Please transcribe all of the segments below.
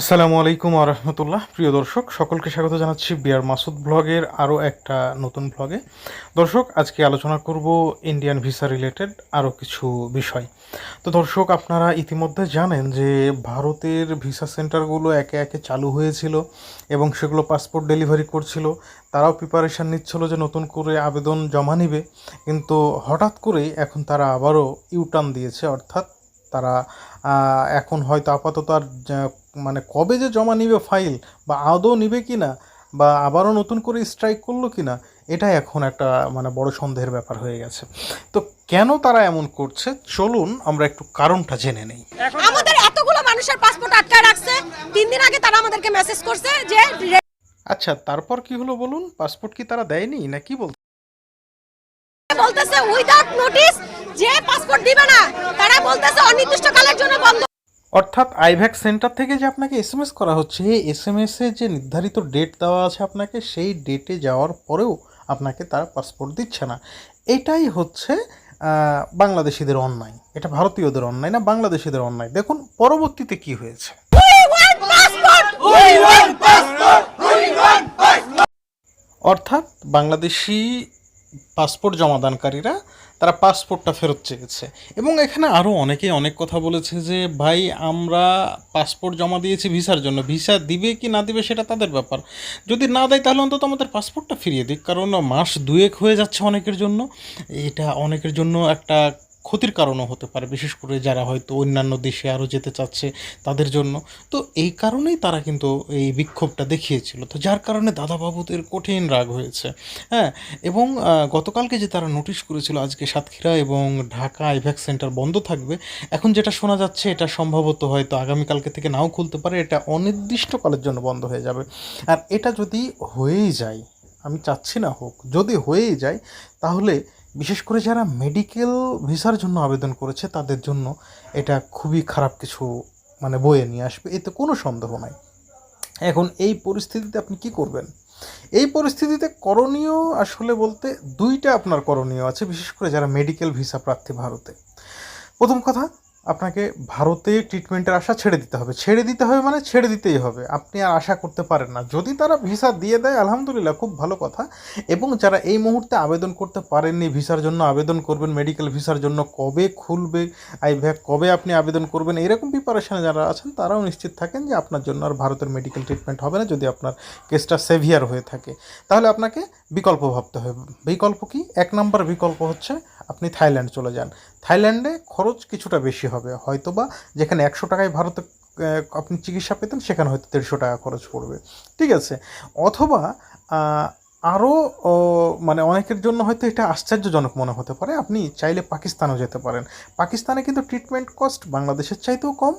আসসালামু আলাইকুম আরহামতুল্লাহ প্রিয় দর্শক, সকলকে স্বাগত জানাচ্ছি বিয়ার মাসুদ ব্লগের আরও একটা নতুন ব্লগে। দর্শক, আজকে আলোচনা করব ইন্ডিয়ান ভিসা রিলেটেড আরও কিছু বিষয়। তো দর্শক, আপনারা ইতিমধ্যে জানেন যে ভারতের ভিসা সেন্টারগুলো একে একে চালু হয়েছিল এবং সেগুলো পাসপোর্ট ডেলিভারি করছিল। তারাও প্রিপারেশান নিচ্ছিল যে নতুন করে আবেদন জমা নিবে। কিন্তু হঠাৎ করেই এখন তারা আবারও ইউটার্ন দিয়েছে, অর্থাৎ তারা এখন হয়তো আপাতত আর মানে কবে যে জমা নিবে ফাইল বা আদৌ নিবে কি না বা আবারও নতুন করে স্ট্রাইক করল কি না এটাই এখন একটা মানে বড় সন্দেহের ব্যাপার হয়ে গেছে। তো কেন তারা এমন করছে? চলুন আমরা একটু কারণটা জেনে নেই। আমাদের এতগুলো মানুষের পাসপোর্ট আটকায় রাখছে। তিন দিন আগে তারা আমাদেরকে মেসেজ করছে যে আচ্ছা তারপর কি হলো বলুন? পাসপোর্ট কি তারা দেয়নি? না কি বল বলতেছে উইদাউট নোটিস যে পাসপোর্ট দিবে না। তারা বলতেছে অনির্দিষ্টকালের জন্য বন্ধ। অর্থাৎ আইভ্যাক সেন্টার থেকে যে আপনাকে এস এম এস করা হচ্ছে এই এস এম এসে যে নির্ধারিত ডেট দেওয়া আছে আপনাকে সেই ডেটে যাওয়ার পরেও আপনাকে তারা পাসপোর্ট দিচ্ছে না। এটাই হচ্ছে বাংলাদেশিদের অন্যায়। এটা ভারতীয়দের অন্যায় না বাংলাদেশিদের অন্যায়। দেখুন পরবর্তীতে কি হয়েছে! অর্থাৎ বাংলাদেশি পাসপোর্ট জমাদানকারীরা, তারা পাসপোর্টটা ফেরত চেয়েছে। এবং এখানে আরও অনেকেই অনেক কথা বলেছে যে, ভাই, আমরা পাসপোর্ট জমা দিয়েছি ভিসার জন্য। ভিসা দিবে কি না দিবে সেটা তাদের ব্যাপার। যদি না দেয় তাহলে অন্তত আমাদের পাসপোর্টটা ফিরিয়ে দিক। কারণ মাস দুয়েক হয়ে যাচ্ছে অনেকের জন্য। এটা অনেকের জন্য একটা ক্ষতির কারণও হতে পারে, বিশেষ করে যারা হয়তো অন্যান্য দেশে আরও যেতে চাচ্ছে তাদের জন্য। তো এই কারণেই তারা কিন্তু এই বিক্ষোভটা দেখিয়েছিল। তো যার কারণে দাদাবাবুদের কঠিন রাগ হয়েছে। হ্যাঁ এবং গতকালকে যে তারা নোটিশ করেছিল আজকে সাতক্ষীরা এবং ঢাকা আইভ্যাক সেন্টার বন্ধ থাকবে, এখন যেটা শোনা যাচ্ছে এটা সম্ভবত হয়তো আগামীকালকে থেকে নাও খুলতে পারে, এটা অনির্দিষ্টকালের জন্য বন্ধ হয়ে যাবে। আর এটা যদি হয়েই যায়, আমি চাচ্ছি না হোক, যদি হয়েই যায়, তাহলে বিশেষ করে যারা মেডিকেল ভিসার জন্য আবেদন করেছে, তাদের জন্য এটা খুবই খারাপ কিছু মানে বয়ে নিয়ে আসবে। এতে কোনো সন্দেহ নাই। এখন এই পরিস্থিতিতে আপনি কি করবেন? এই পরিস্থিতিতে করণীয় আসলে বলতে দুইটা আপনার করণীয় আছে, বিশেষ করে যারা মেডিকেল ভিসা প্রার্থী ভারতে। প্রথম কথা আপনাকে ভারতে ট্রিটমেন্টের আশা ছেড়ে দিতে হবে। ছেড়ে দিতে হবে মানে ছেড়ে দিতেই হবে। আপনি আর আশা করতে পারেন না। যদি তারা ভিসা দিয়ে দেয়, আলহামদুলিল্লাহ, খুব ভালো কথা। এবং যারা এই মুহূর্তে আবেদন করতে পারেননি ভিসার জন্য আবেদন করবেন মেডিকেল ভিসার জন্য কবে খুলবে আই ভ্যাক কবে আপনি আবেদন করবেন, এরকম প্রিপারেশনে যারা আছেন, তারাও নিশ্চিত থাকেন যে আপনার জন্য আর ভারতের মেডিকেল ট্রিটমেন্ট হবে না যদি আপনার কেসটা সেভিয়ার হয়ে থাকে। তাহলে আপনাকে বিকল্প ভাবতে হবে। বিকল্প কি? এক নম্বর বিকল্প হচ্ছে আপনি থাইল্যান্ড চলে যান। থাইল্যান্ডে খরচ কিছুটা বেশি হবে, হয়তোবা যেখানে একশো টাকায় ভারতে আপনি চিকিৎসা পেতেন, সেখানে হয়তো দেড়শো টাকা খরচ পড়বে। ঠিক আছে? অথবা আরও মানে অনেকের জন্য হয়তো এটা আশ্চর্যজনক মনে হতে পারে, আপনি চাইলে পাকিস্তানও যেতে পারেন। পাকিস্তানে কিন্তু ট্রিটমেন্ট কস্ট বাংলাদেশের চাইতেও কম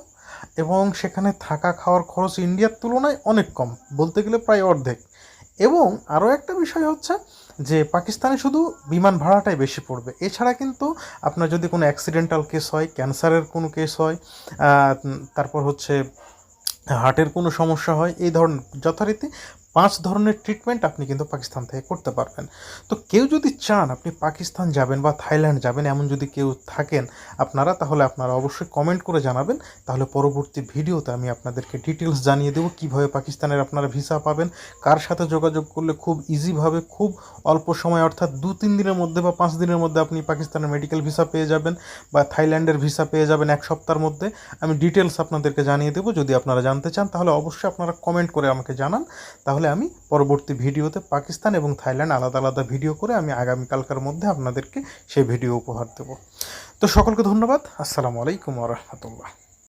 এবং সেখানে থাকা খাওয়ার খরচ ইন্ডিয়ার তুলনায় অনেক কম, বলতে গেলে প্রায় অর্ধেক। এবং আরও একটা বিষয় হচ্ছে যে পাকিস্তানে শুধু বিমান ভাড়াটাই বেশি পড়বে। এছাড়া কিন্তু আপনার যদি কোনো অ্যাক্সিডেন্টাল কেস হয় ক্যান্সারের কোনো কেস হয় তারপর হচ্ছে হার্টের কোনো সমস্যা হয়, এই ধরনের যথারীতি পাঁচ ধরনের ট্রিটমেন্ট আপনি কিন্তু পাকিস্তান থেকে করতে পারবেন। তো কেউ যদি চান আপনি পাকিস্তান যাবেন বা থাইল্যান্ড যাবেন, এমন যদি কেউ থাকেন আপনারা, তাহলে আপনারা অবশ্যই কমেন্ট করে জানাবেন। তাহলে পরবর্তী ভিডিওতে আমি আপনাদেরকে ডিটেলস জানিয়ে দেবো, কীভাবে পাকিস্তানের আপনারা ভিসা পাবেন, কার সাথে যোগাযোগ করলে খুব ইজিভাবে খুব অল্প সময়, অর্থাৎ দু তিন দিনের মধ্যে বা পাঁচ দিনের মধ্যে আপনি পাকিস্তানের মেডিকেল ভিসা পেয়ে যাবেন বা থাইল্যান্ডের ভিসা পেয়ে যাবেন এক সপ্তাহের মধ্যে। আমি ডিটেলস আপনাদেরকে জানিয়ে দেবো, যদি আপনারা জানতে চান, তাহলে অবশ্যই আপনারা কমেন্ট করে আমাকে জানান। তাহলে আমি পরবর্তী ভিডিওতে পাকিস্তান এবং থাইল্যান্ড আলাদা আলাদা ভিডিও করে আমি আগামীকালকার মধ্যে আপনাদেরকে সেই ভিডিও উপহার দেব। তো সকলকে ধন্যবাদ। আসসালামু আলাইকুম রহমতুল্লাহ।